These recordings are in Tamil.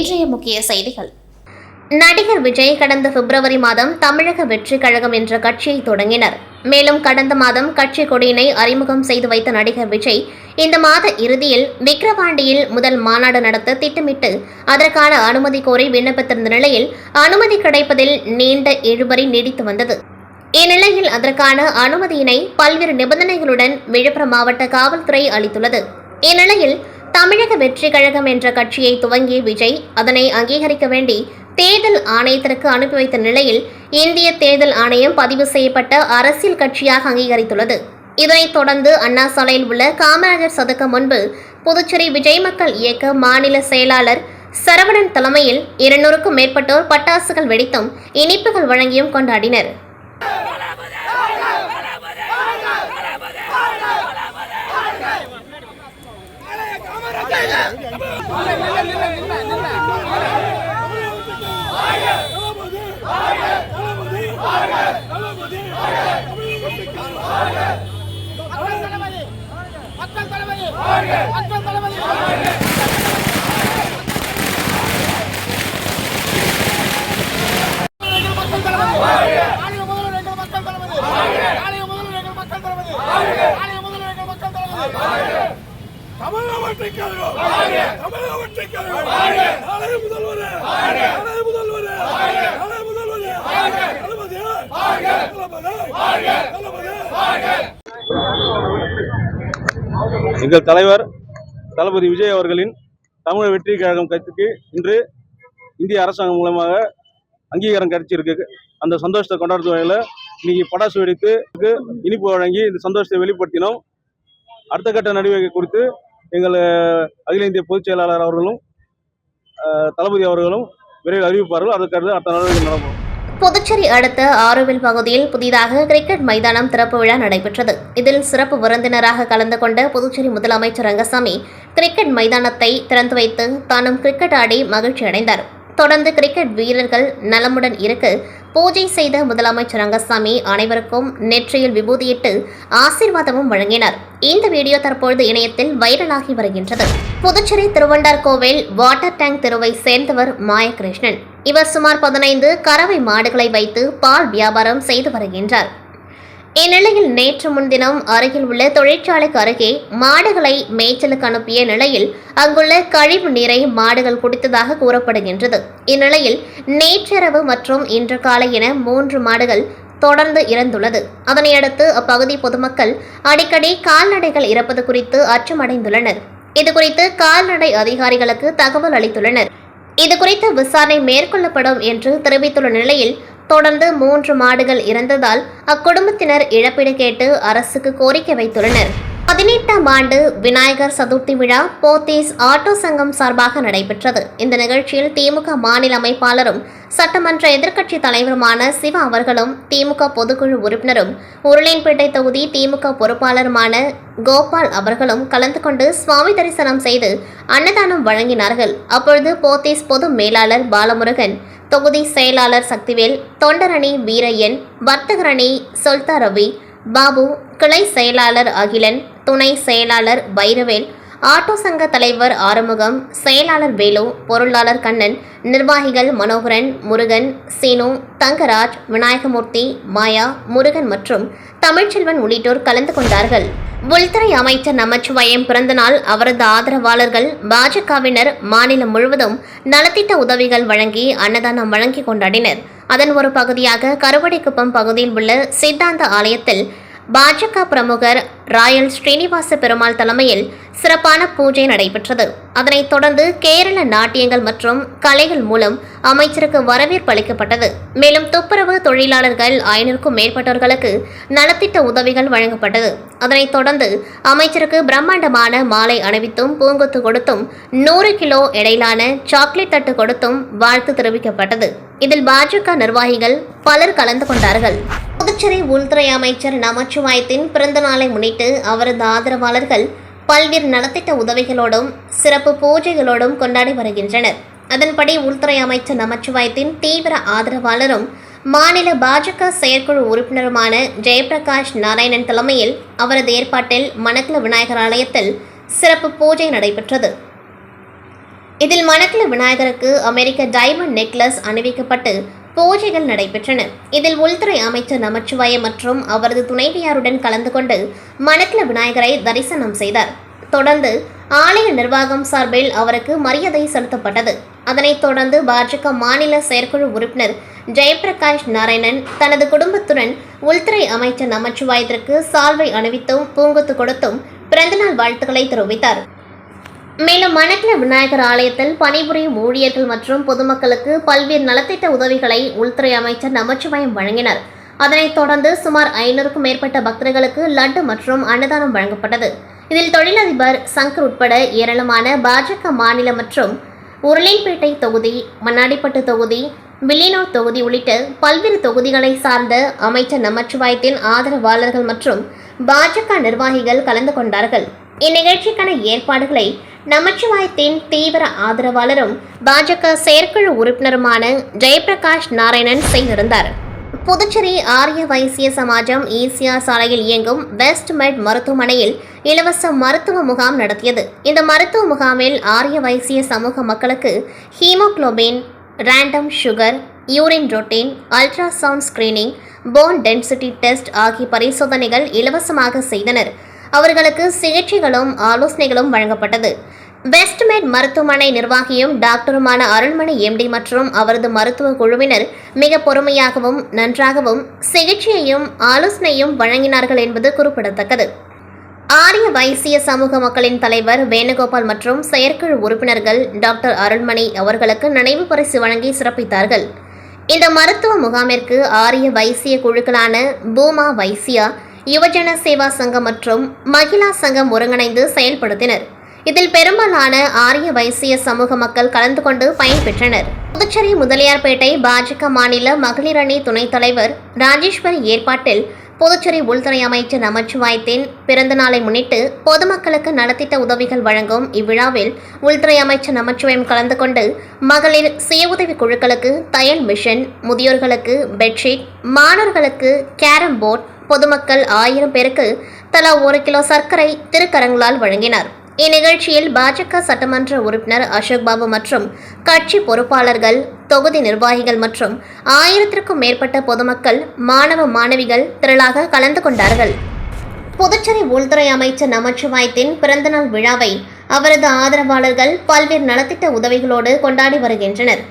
இன்றைய முக்கிய செய்திகள். நடிகர் விஜய் கடந்த பிப்ரவரி மாதம் தமிழக வெற்றி கழகம் என்ற கட்சியை தொடங்கினர். மேலும் கடந்த மாதம் கட்சி கொடியினை அறிமுகம் செய்து வைத்த நடிகர் விஜய் இந்த மாத இறுதியில் விக்கிரவாண்டியில் முதல் மாநாடு நடத்த திட்டமிட்டு அதற்கான அனுமதி கோரி விண்ணப்பித்திருந்த நிலையில் அனுமதி கிடைப்பதில் நீண்ட இழுபறி நீடித்து வந்தது. இந்நிலையில் அதற்கான அனுமதியினை பல்வேறு நிபந்தனைகளுடன் விழுப்புரம் மாவட்ட காவல்துறை அளித்துள்ளது. இந்நிலையில் தமிழக வெற்றி கழகம் என்ற கட்சியை துவங்கிய விஜய் அதனை அங்கீகரிக்க வேண்டி தேர்தல் ஆணையத்திற்கு அனுப்பி வைத்த நிலையில் இந்திய தேர்தல் ஆணையம் பதிவு செய்யப்பட்ட அரசியல் கட்சியாக அங்கீகரித்துள்ளது. இதனைத் தொடர்ந்து அண்ணா சாலையில் உள்ள காமராஜர் சதுக்கம் முன்பு புதுச்சேரி விஜய் மக்கள் இயக்க மாநில செயலாளர் சரவணன் தலைமையில் இருநூறுக்கும் மேற்பட்டோர் பட்டாசுகள் வெடித்தும் இனிப்புகள் வழங்கியும் கொண்டாடினர். மக்கள் தளபதி மக்கள் தளபதி எங்கள் மக்கள் தளபதி நாளைய முதல்வர் எங்கள் மக்கள் தளபதி நாளைய முதல்வர் எங்கள் மக்கள் நாளைய முதல்வர் எங்கள் மக்கள் தளபதி கழகம் தமிழக வெற்றிக் கழகம் நாளை முதல்வர் நாளை முதல்வர் நாளை முதல்வர் தளபதி தளபதி தளபதி எங்கள் தலைவர் தளபதி விஜய் அவர்களின் தமிழக வெற்றி கழகம் கட்சிக்கு இன்று இந்திய அரசாங்கம் மூலமாக அங்கீகாரம் கிடைச்சிருக்கு. அந்த சந்தோஷத்தை கொண்டாடுற வகையில் இன்னைக்கு படாசு வெடித்து இனிப்பு வழங்கி இந்த சந்தோஷத்தை வெளிப்படுத்தினோம். அடுத்த கட்ட நடவடிக்கை குறித்து எங்கள் அகில இந்திய பொதுச் செயலாளர் அவர்களும் தளபதி அவர்களும் விரைவில் அறிவிப்பார்கள். அதற்கடுத்து அடுத்த நடவடிக்கை நடக்கும் புதுச்சேரி அடுத்த ஆரோவில் பகுதியில் புதிதாக கிரிக்கெட் மைதானம் திறப்பு விழா நடைபெற்றது. இதில் சிறப்பு விருந்தினராக கலந்து கொண்ட புதுச்சேரி முதலமைச்சர் ரங்கசாமி கிரிக்கெட் மைதானத்தை திறந்து வைத்து தானும் கிரிக்கெட் ஆடி மகிழ்ச்சி அடைந்தார் தொடர்ந்து கிரிக்கெட் வீரர்கள் நலமுடன் இருக்க. பூஜை செய்த முதலமைச்சர் ரங்கசாமி அனைவருக்கும் நெற்றியில் விபூதியிட்டு ஆசீர்வாதமும் வழங்கினார். இந்த வீடியோ தற்பொழுது இணையத்தில் வைரலாகி வருகின்றது. புதுச்சேரி திருவண்டார் கோவில் வாட்டர் டேங்க் தெருவை சேர்ந்தவர் மாயகிருஷ்ணன். இவர் சுமார் பதினைந்து கறவை மாடுகளை வைத்து பால் வியாபாரம் செய்து வருகின்றார். இந்நிலையில் நேற்று முன்தினம் அருகில் உள்ள தொழிற்சாலைக்கு அருகே மாடுகளை மேய்ச்சலுக்கு அனுப்பிய நிலையில் அங்குள்ள கழிவு நீரை மாடுகள் குடித்ததாக கூறப்படுகின்றது. இந்நிலையில் நேற்றிரவு மற்றும் இன்று காலை என மூன்று மாடுகள் தொடர்ந்து இறந்துள்ளது. அதனையடுத்து அப்பகுதி பொதுமக்கள் அடிக்கடி கால்நடைகள் இறப்பது குறித்து அச்சமடைந்துள்ளனர். இதுகுறித்து கால்நடை அதிகாரிகளுக்கு தகவல் அளித்துள்ளனர். இதுகுறித்து விசாரணை மேற்கொள்ளப்படும் என்று தெரிவித்துள்ள நிலையில் தொடர்ந்து மூன்று மாடுகள் இறந்ததால் அக்குடும்பத்தினர் இழப்பீடு கேட்டு அரசுக்கு கோரிக்கை வைத்துள்ளனர். பதினெட்டாம் ஆண்டு விநாயகர் சதுர்த்தி விழா போத்தீஸ் ஆட்டோ சங்கம் சார்பாக நடைபெற்றது. இந்த நிகழ்ச்சியில் திமுக மாநில அமைப்பாளரும் சட்டமன்ற எதிர்க்கட்சி தலைவருமான சிவா அவர்களும் திமுக பொதுக்குழு உறுப்பினரும் உருளையன்பேட்டை தொகுதி திமுக பொறுப்பாளருமான கோபால் அவர்களும் கலந்து கொண்டு சுவாமி தரிசனம் செய்து அன்னதானம் வழங்கினார்கள். அப்பொழுது போத்தீஸ் பொது மேலாளர் பாலமுருகன் தொகுதி செயலாளர் சக்திவேல் தொண்டரணி வீரையன் வர்த்தகரணி சொல்தா ரவி பாபு கிளை செயலாளர் அகிலன் துணை செயலாளர் வைரவேல் ஆட்டோ சங்க தலைவர் ஆறுமுகம் செயலாளர் வேலு பொருளாளர் கண்ணன் நிர்வாகிகள் மனோகரன் முருகன் சீனு தங்கராஜ் விநாயகமூர்த்தி மாயா முருகன் மற்றும் தமிழ்ச்செல்வன் உள்ளிட்டோர் கலந்து கொண்டார்கள். உள்துறை அமைச்சர் நமச்சிவாயம் பிறந்தநாள் அவரது ஆதரவாளர்கள் பாஜகவினர் மாநிலம் முழுவதும் நலத்திட்ட உதவிகள் வழங்கி அன்னதானம் வழங்கி கொண்டாடினர். அதன் ஒரு பகுதியாக கருவடிக்குப்பம் பகுதியில் உள்ள சித்தாந்த ஆலயத்தில் பாஜக பிரமுகர் ராயல் ஸ்ரீனிவாச பெருமாள் தலைமையில் சிறப்பான பூஜை நடைபெற்றது. அதனைத் தொடர்ந்து கேரள நாட்டியங்கள் மற்றும் கலைகள் மூலம் அமைச்சருக்கு வரவேற்பு அளிக்கப்பட்டது. மேலும் துப்புரவு தொழிலாளர்கள் ஐநூறுக்கும் மேற்பட்டவர்களுக்கு நலத்திட்ட உதவிகள் வழங்கப்பட்டது. அதனைத் தொடர்ந்து அமைச்சருக்கு பிரம்மாண்டமான மாலை அணிவித்தும் பூங்கொத்து கொடுத்தும் நூறு கிலோ எடையிலான சாக்லேட் தட்டு கொடுத்தும் வாழ்த்து தெரிவிக்கப்பட்டது. இதில் பாஜக நிர்வாகிகள் பலர் கலந்து கொண்டார்கள். புதுச்சேரி உள்துறை அமைச்சர் நமச்சிவாயத்தின் பிறந்த நாளை முன்னிட்டு அவரது ஆதரவாளர்கள் பல்வேறு நலத்திட்ட உதவிகளோடும் சிறப்பு பூஜைகளோடும் கொண்டாடி வருகின்றனர். அதன்படி உள்துறை அமைச்சர் நமச்சிவாயத்தின் தீவிர ஆதரவாளரும் மாநில பாஜக செயற்குழு உறுப்பினருமான ஜெயபிரகாஷ் நாராயணன் தலைமையில் அவரது ஏற்பாட்டில் மணக்கல விநாயகர் ஆலயத்தில் சிறப்பு பூஜை நடைபெற்றது. இதில் மணக்கல விநாயகருக்கு அமெரிக்க டைமண்ட் நெக்லஸ் அணிவிக்கப்பட்டு பூஜைகள் நடைபெற்றன. இதில் உள்துறை அமைச்சர் நமச்சிவாயம் மற்றும் அவரது துணைவியாருடன் கலந்து கொண்டு மணக்கில விநாயகரை தரிசனம் செய்தார். தொடர்ந்து ஆலய நிர்வாகம் சார்பில் அவருக்கு மரியாதை செலுத்தப்பட்டது. அதனைத் தொடர்ந்து பாஜக மாநில செயற்குழு உறுப்பினர் ஜெயபிரகாஷ் நாராயணன் தனது குடும்பத்துடன் உள்துறை அமைச்சர் நமச்சிவாயத்திற்கு சால்வை அணிவித்தும் பூங்கொத்து கொடுத்தும் பிறந்தநாள் வாழ்த்துக்களை தெரிவித்தார். மேலும் மணக்கில விநாயகர் ஆலயத்தில் பணிபுரியும் ஊழியர்கள் மற்றும் பொதுமக்களுக்கு பல்வேறு நலத்திட்ட உதவிகளை உள்துறை அமைச்சர் நமச்சிவாயம் வழங்கினார். அதனைத் தொடர்ந்து சுமார் ஐநூறுக்கும் மேற்பட்ட பக்தர்களுக்கு லட்டு மற்றும் அன்னதானம் வழங்கப்பட்டது. இதில் தொழிலதிபர் சங்கர் உட்பட ஏராளமான பாஜக மாநில மற்றும் உருளைன்பேட்டை தொகுதி மண்ணாடிப்பட்டு தொகுதி வில்லியனூர் தொகுதி உள்ளிட்ட பல்வேறு தொகுதிகளை சார்ந்த அமைச்சர் நமச்சிவாயத்தின் ஆதரவாளர்கள் மற்றும் பாஜக நிர்வாகிகள் கலந்து கொண்டார்கள். இந்நிகழ்ச்சிக்கான ஏற்பாடுகளை நமச்சிவாயத்தின் தீவிர ஆதரவாளரும் பாஜக செயற்குழு உறுப்பினருமான ஜெயபிரகாஷ் நாராயணன் செய்திருந்தார். புதுச்சேரி ஆரிய வைசிய சமாஜம் ஈசிஆர் சாலையில் இயங்கும் வெஸ்ட் மெட் மருத்துவமனையில் இலவச மருத்துவ முகாம் நடத்தியது. இந்த மருத்துவ முகாமில் ஆரிய வைசிய சமூக மக்களுக்கு haemoglobin random sugar urine routine ultrasound screening bone density test ஆகிய பரிசோதனைகள் இலவசமாக செய்தனர். அவர்களுக்கு சிகிச்சைகளும் ஆலோசனைகளும் வழங்கப்பட்டது. வெஸ்ட்மேட் மருத்துவமனை நிர்வாகியும் டாக்டருமான அருள்மணி எம்டி மற்றும் அவரது மருத்துவ குழுவினர் மிக பொறுமையாகவும் நன்றாகவும் சிகிச்சையையும் ஆலோசனையும் வழங்கினார்கள் என்பது குறிப்பிடத்தக்கது. ஆரிய வைசிய சமூக மக்களின் தலைவர் வேணுகோபால் மற்றும் செயற்குழு உறுப்பினர்கள் டாக்டர் அருள்மணி அவர்களுக்கு நினைவு பரிசு வழங்கி சிறப்பித்தார்கள். இந்த மருத்துவ முகாமிற்கு ஆரிய வைசிய குழுக்களான பூமா வைசியா யுவஜன சேவா சங்கம் மற்றும் மகிழா சங்கம் ஒருங்கிணைந்து செயல்படுத்தினர். இதில் பெரும்பாலான ஆரிய வைசிய சமூக மக்கள் கலந்து கொண்டு பயன்பெற்றனர் புதுச்சேரி முதலியார்பேட்டை பாஜக மாநில மகளிர் அணி துணைத் தலைவர் ராஜேஸ்வரி ஏற்பாட்டில் புதுச்சேரி உள்துறை அமைச்சர் நமச்சிவாயத்தின் பிறந்த நாளை முன்னிட்டு பொதுமக்களுக்கு நலத்திட்ட உதவிகள் வழங்கும் இவ்விழாவில் உள்துறை அமைச்சர் நமச்சிவாயம் கலந்து கொண்டு மகளிர் சுய உதவி குழுக்களுக்கு தையல் மிஷன் முதியோர்களுக்கு பெட்ஷீட் மாணவர்களுக்கு கேரம் போர்ட் பொதுமக்கள் ஆயிரம் பேருக்கு தலா ஒரு கிலோ சர்க்கரை திருக்கரங்களால் வழங்கினார். இந்நிகழ்ச்சியில் பாஜக சட்டமன்ற உறுப்பினர் அசோக் பாபு மற்றும் கட்சி பொறுப்பாளர்கள் தொகுதி நிர்வாகிகள் மற்றும் ஆயிரத்திற்கும் மேற்பட்ட பொதுமக்கள் மாணவ மாணவிகள் திரளாக கலந்து கொண்டார்கள். புதுச்சேரி உள்துறை அமைச்சர் நமச்சிவாயத்தின் பிறந்தநாள் விழாவை அவரது ஆதரவாளர்கள் பல்வேறு நலத்திட்ட உதவிகளோடு கொண்டாடி வருகின்றனர்.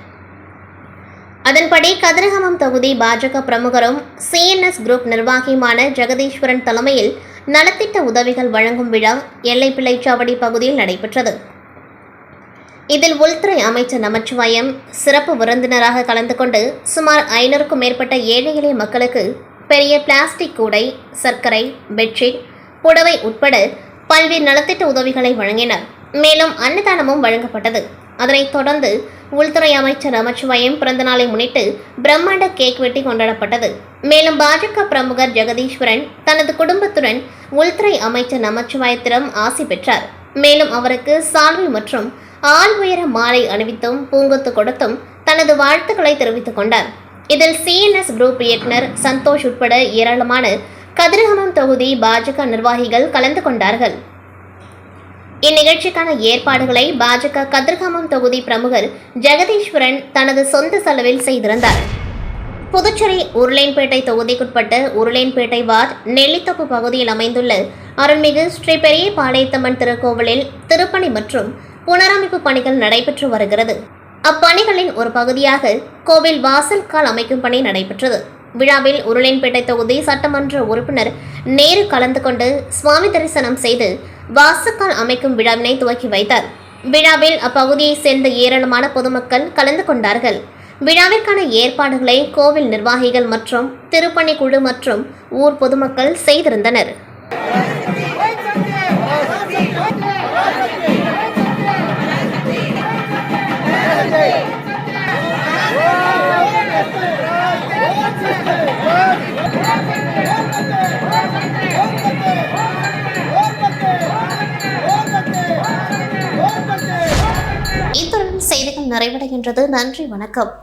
அதன்படி கதிரகமம் தொகுதி பாஜக பிரமுகரும் சிஎன்எஸ் குரூப் நிர்வாகியுமான ஜெகதீஸ்வரன் தலைமையில் நலத்திட்ட உதவிகள் வழங்கும் விழா எல்லை பிள்ளைச்சாவடி பகுதியில் நடைபெற்றது. இதில் உள்துறை அமைச்சர் நமச்சிவாயம் சிறப்பு விருந்தினராக கலந்து கொண்டு சுமார் ஐநூறுக்கும் மேற்பட்ட ஏழை எளிய மக்களுக்கு பெரிய பிளாஸ்டிக் கூடை சர்க்கரை பெட்ஷீட் புடவை உட்பட பல்வேறு நலத்திட்ட உதவிகளை வழங்கினர். மேலும் அன்னதானமும் வழங்கப்பட்டது. அதனைத் தொடர்ந்து உள்துறை அமைச்சர் நமச்சிவாயம் பிறந்தநாளை முன்னிட்டு பிரம்மாண்ட கேக் வெட்டி கொண்டாடப்பட்டது. மேலும் பாஜக பிரமுகர் ஜெகதீஸ்வரன் தனது குடும்பத்துடன் உள்துறை அமைச்சர் நமச்சிவாயத்திடம் ஆசி பெற்றார். மேலும் அவருக்கு சால்வை மற்றும் ஆள் உயர மாலை அணிவித்தும் பூங்கொத்து கொடுத்தும் தனது வாழ்த்துக்களை தெரிவித்துக் கொண்டார். இதில் சிஎன்எஸ் குரூப் இயக்குனர் சந்தோஷ் உட்பட ஏராளமான கதிரகமம் தொகுதி பாஜக நிர்வாகிகள் கலந்து கொண்டார்கள். இந்நிகழ்ச்சிக்கான ஏற்பாடுகளை பாஜக கதிர்காமம் தொகுதி பிரமுகர் ஜெகதீஸ்வரன் தனது சொந்த செலவில் செய்திருந்தார். புதுச்சேரி உருளைன்பேட்டை தொகுதிக்குட்பட்ட உருளைன்பேட்டை வார்ட் நெல்லித்தோப்பு பகுதியில் அமைந்துள்ள அருள்மிகு ஸ்ரீ பெரிய பாளையத்தம்மன் திருக்கோவிலில் திருப்பணி மற்றும் புனரமைப்பு பணிகள் நடைபெற்று வருகிறது. அப்பணிகளின் ஒரு பகுதியாக கோவில் வாசல் கால் அமைக்கும் பணி நடைபெற்றது. விழாவில் உருளைன்பேட்டை தொகுதி சட்டமன்ற உறுப்பினர் நேரு கலந்து கொண்டு சுவாமி தரிசனம் செய்து வாசக்கால் அமைக்கும் விழாவினை துவக்கி வைத்தார். விழாவில் அப்பகுதியைச் சேர்ந்த ஏராளமான பொதுமக்கள் கலந்து கொண்டார்கள். விழாவிற்கான ஏற்பாடுகளை கோவில் நிர்வாகிகள் மற்றும் திருப்பணி குழு மற்றும் ஊர் பொதுமக்கள் செய்திருந்தனர். நிறைவடைகின்றது. நன்றி வணக்கம்.